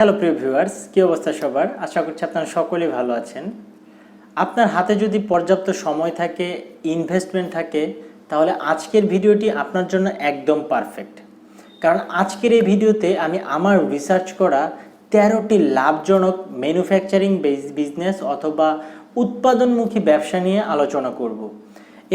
Hello প্রিয় viewers কী অবস্থা সবার? আশা করছি আপনারা সকলেই ভালো আছেন। আপনার হাতে যদি পর্যাপ্ত সময় থাকে ইনভেস্টমেন্ট থাকে, তাহলে আজকের ভিডিওটি আপনার জন্য একদম পারফেক্ট কারণ আজকের এই ভিডিওতে আমি আমার রিসার্চ করা তেরোটি লাভজনক ম্যানুফ্যাকচারিং বিজনেস অথবা উৎপাদনমুখী ব্যবসা নিয়ে আলোচনা করব।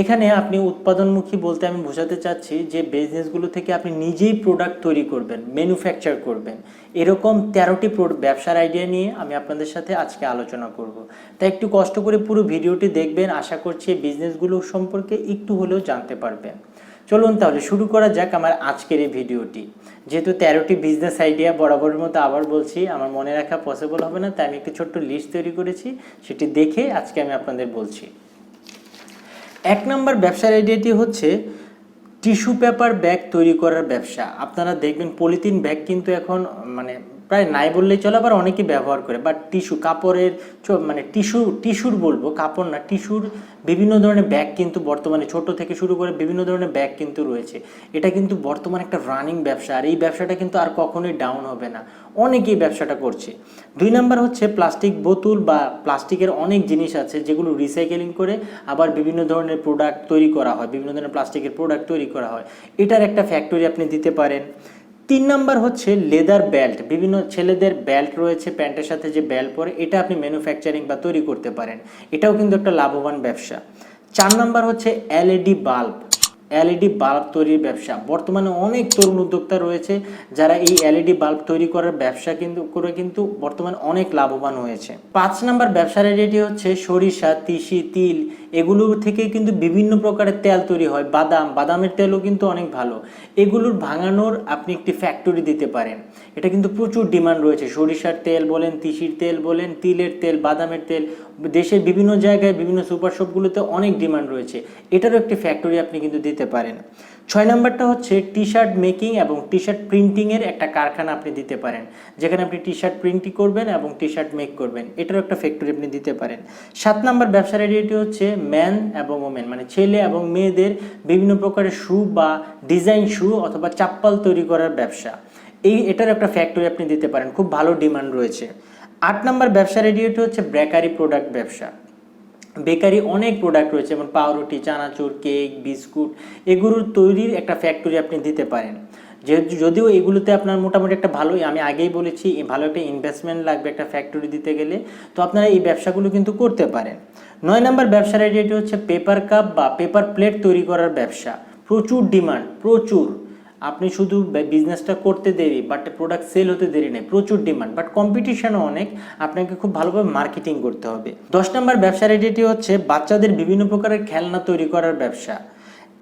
এখানে আপনি উৎপাদনমুখী বলতে আমি বোঝাতে চাচ্ছি যে বিজনেসগুলো থেকে আপনি নিজেই প্রোডাক্ট তৈরি করবেন ম্যানুফ্যাকচার করবেন। এরকম তেরোটি ব্যবসার আইডিয়া নিয়ে আমি আপনাদের সাথে আজকে আলোচনা করব। তাই একটু কষ্ট করে পুরো ভিডিওটি দেখবেন, আশা করছি বিজনেসগুলো সম্পর্কে একটু হলেও জানতে পারবেন। চলুন তাহলে শুরু করা যাক আমার আজকের এই ভিডিওটি। যেহেতু তেরোটি বিজনেস আইডিয়া বরাবরের মতো আবার বলছি, আমার মনে রাখা পসিবল হবে না, তাই আমি একটি ছোট্ট লিস্ট তৈরি করেছি, সেটি দেখে আজকে আমি আপনাদের বলছি। এক নম্বর ব্যবসার আইডিয়াটি হচ্ছে টিস্যু পেপার ব্যাগ তৈরি করার ব্যবসা। আপনারা দেখবেন পলিথিন ব্যাগ কিন্তু এখন মানে প্রায় নাই বললেই চলে, আবার অনেকেই ব্যবহার করে। বাট টিস্যু কাপড়ের মানে টিস্যু টিস্যুর বলব, কাপড় না টিস্যুর বিভিন্ন ধরনের ব্যাগ কিন্তু বর্তমানে, ছোট থেকে শুরু করে বিভিন্ন ধরনের ব্যাগ কিন্তু রয়েছে। এটা কিন্তু বর্তমানে একটা রানিং ব্যবসা, আর এই ব্যবসাটা কিন্তু আর কখনোই ডাউন হবে না। অনেকেই ব্যবসাটা করছে। দুই নাম্বার হচ্ছে প্লাস্টিক বোতল বা প্লাস্টিকের অনেক জিনিস আছে, যেগুলো রিসাইকেলিং করে আবার বিভিন্ন ধরনের প্রোডাক্ট তৈরি করা হয়, বিভিন্ন ধরনের প্লাস্টিকের প্রোডাক্ট তৈরি করা হয়। এটার একটা ফ্যাক্টরি আপনি দিতে পারেন। তিন নাম্বার হচ্ছে লেদার বেল্ট। বিভিন্ন ছেলেদের বেল্ট রয়েছে, প্যান্টের সাথে যে বেল্ট পরে, এটা আপনি ম্যানুফ্যাকচারিং বা তৈরি করতে পারেন। এটাও কিন্তু একটা লাভবান ব্যবসা। চার নাম্বার হচ্ছে এলইডি বাল্ব। এলইডি বাল্ব তৈরির ব্যবসা। বর্তমানে অনেক তরুণ উদ্যোক্তা রয়েছে যারা এই এলইডি বাল্ব তৈরি করার ব্যবসা কিন্তু, করে কিন্তু বর্তমানে অনেক লাভবান হয়েছে। পাঁচ নাম্বার ব্যবসার আইডিয়াটি হচ্ছে সরিষা, তিসি, তিল, এগুলো থেকে কিন্তু বিভিন্ন প্রকারের তেল তৈরি হয়। বাদাম, বাদামের তেলও কিন্তু অনেক ভালো। এগুলোর ভাঙানোর আপনি একটি ফ্যাক্টরি দিতে পারেন। এটা কিন্তু প্রচুর ডিমান্ড রয়েছে। সরিষার তেল বলেন, তিসির তেল বলেন, তিলের তেল, বাদামের তেল, দেশের বিভিন্ন জায়গায় বিভিন্ন সুপার শপগুলোতে অনেক ডিমান্ড রয়েছে। এটারও একটি ফ্যাক্টরি আপনি কিন্তু দিতে পারেন। ছয় নম্বরটা হচ্ছে টি শার্ট মেকিং এবং টি শার্ট প্রিন্টিংয়ের একটা কারখানা আপনি দিতে পারেন। যেখানে আপনি টি শার্ট প্রিন্টিং করবেন এবং টি শার্ট মেক করবেন। এটারও একটা ফ্যাক্টরি আপনি দিতে পারেন। সাত নম্বর ব্যবসার আইডিয়াটি হচ্ছে ম্যান এবং ওমেন মানে ছেলে এবং মেয়েদের বিভিন্ন প্রকারের শু বা ডিজাইন শু অথবা চাপ্পাল তৈরি করার ব্যবসা। এই এটার একটা ফ্যাক্টরি আপনি দিতে পারেন। খুব ভালো ডিমান্ড রয়েছে। আট নম্বর ব্যবসার আইডিয়াটি হচ্ছে ব্রেকারি প্রোডাক্ট ব্যবসা। বেকারি অনেক প্রোডাক্ট রয়েছে, যেমন পাউরুটি, চানাচুর কেক বিস্কুট, এগুলোর তৈরির একটা ফ্যাক্টরি আপনি দিতে পারেন। যেহেতু যদিও এগুলোতে আপনার মোটামুটি একটা ভালোই আমি আগেই বলেছি ভালো একটা ইনভেস্টমেন্ট লাগবে একটা ফ্যাক্টরি দিতে গেলে, তো আপনারা এই ব্যবসাগুলো কিন্তু করতে পারেন। নয় নাম্বার ব্যবসার আইডিয়াটি হচ্ছে পেপার কাপ বা পেপার প্লেট তৈরি করার ব্যবসা। প্রচুর ডিমান্ড প্রচুর। আপনি শুধু বিজনেসটা করতে দেরি বাট প্রোডাক্ট সেল হতে দেরি নেই প্রচুর ডিমান্ড বাট কম্পিটিশনও অনেক। আপনাকে খুব ভালোভাবে মার্কেটিং করতে হবে। দশ নম্বর ব্যবসার আইডিয়াটি হচ্ছে বাচ্চাদের বিভিন্ন প্রকারের খেলনা তৈরি করার ব্যবসা।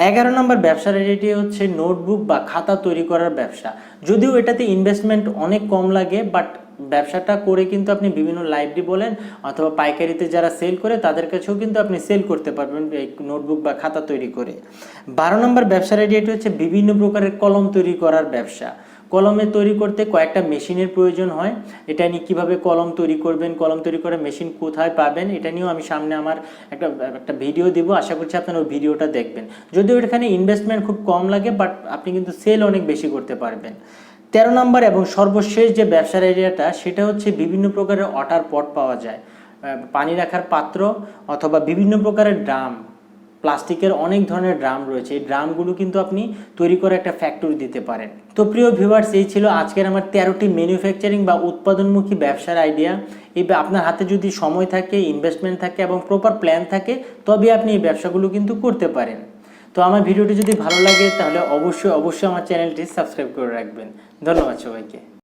এগারো নম্বর ব্যবসার আইডিয়াটি হচ্ছে নোটবুক বা খাতা তৈরি করার ব্যবসা। যদিও এটাতে ইনভেস্টমেন্ট অনেক কম লাগে বাট ব্যবসাটা করে কিন্তু আপনি বিভিন্ন লাইব্রেরি বলেন অথবা পাইকারিতে যারা সেল করে, তাদের কাছেও কিন্তু আপনি সেল করতে পারবেন এই নোটবুক বা খাতা তৈরি করে। বারো নম্বর ব্যবসার আইডিয়াটি হচ্ছে বিভিন্ন প্রকারের কলম তৈরি করার ব্যবসা। কলমে তৈরি করতে কয়েকটা মেশিনের প্রয়োজন হয়। এটা নিয়ে কীভাবে কলম তৈরি করবেন, কলম তৈরি করার মেশিন কোথায় পাবেন, এটা নিয়েও আমি সামনে আমার একটা একটা ভিডিও দিব। আশা করছি আপনারা ওই ভিডিওটা দেখবেন। যদিও এখানে ইনভেস্টমেন্ট খুব কম লাগে বাট আপনি কিন্তু সেল অনেক বেশি করতে পারবেন। তেরো নম্বর এবং সর্বশেষ যে ব্যবসার এরিয়াটা সেটা হচ্ছে বিভিন্ন প্রকারের ওয়াটার পট পাওয়া যায়। পানি রাখার পাত্র অথবা বিভিন্ন প্রকারের ড্রাম, প্লাস্টিকের অনেক ধরনের ড্রাম রয়েছে। এই ড্রামগুলো কিন্তু আপনি তৈরি করে একটা ফ্যাক্টরি দিতে পারেন। তো প্রিয় ভিউয়ার্স এই ছিল আজকের আমার তেরোটি ম্যানুফ্যাকচারিং বা উৎপাদনমুখী ব্যবসার আইডিয়া এই আপনার হাতে যদি সময় থাকে ইনভেস্টমেন্ট থাকে এবং প্রপার প্ল্যান থাকে তবে আপনি এই ব্যবসাগুলো কিন্তু করতে পারেন। তো আমার ভিডিওটি যদি ভালো লাগে তাহলে অবশ্যই অবশ্যই আমার চ্যানেলটি সাবস্ক্রাইব করে রাখবেন। ধন্যবাদ সবাইকে।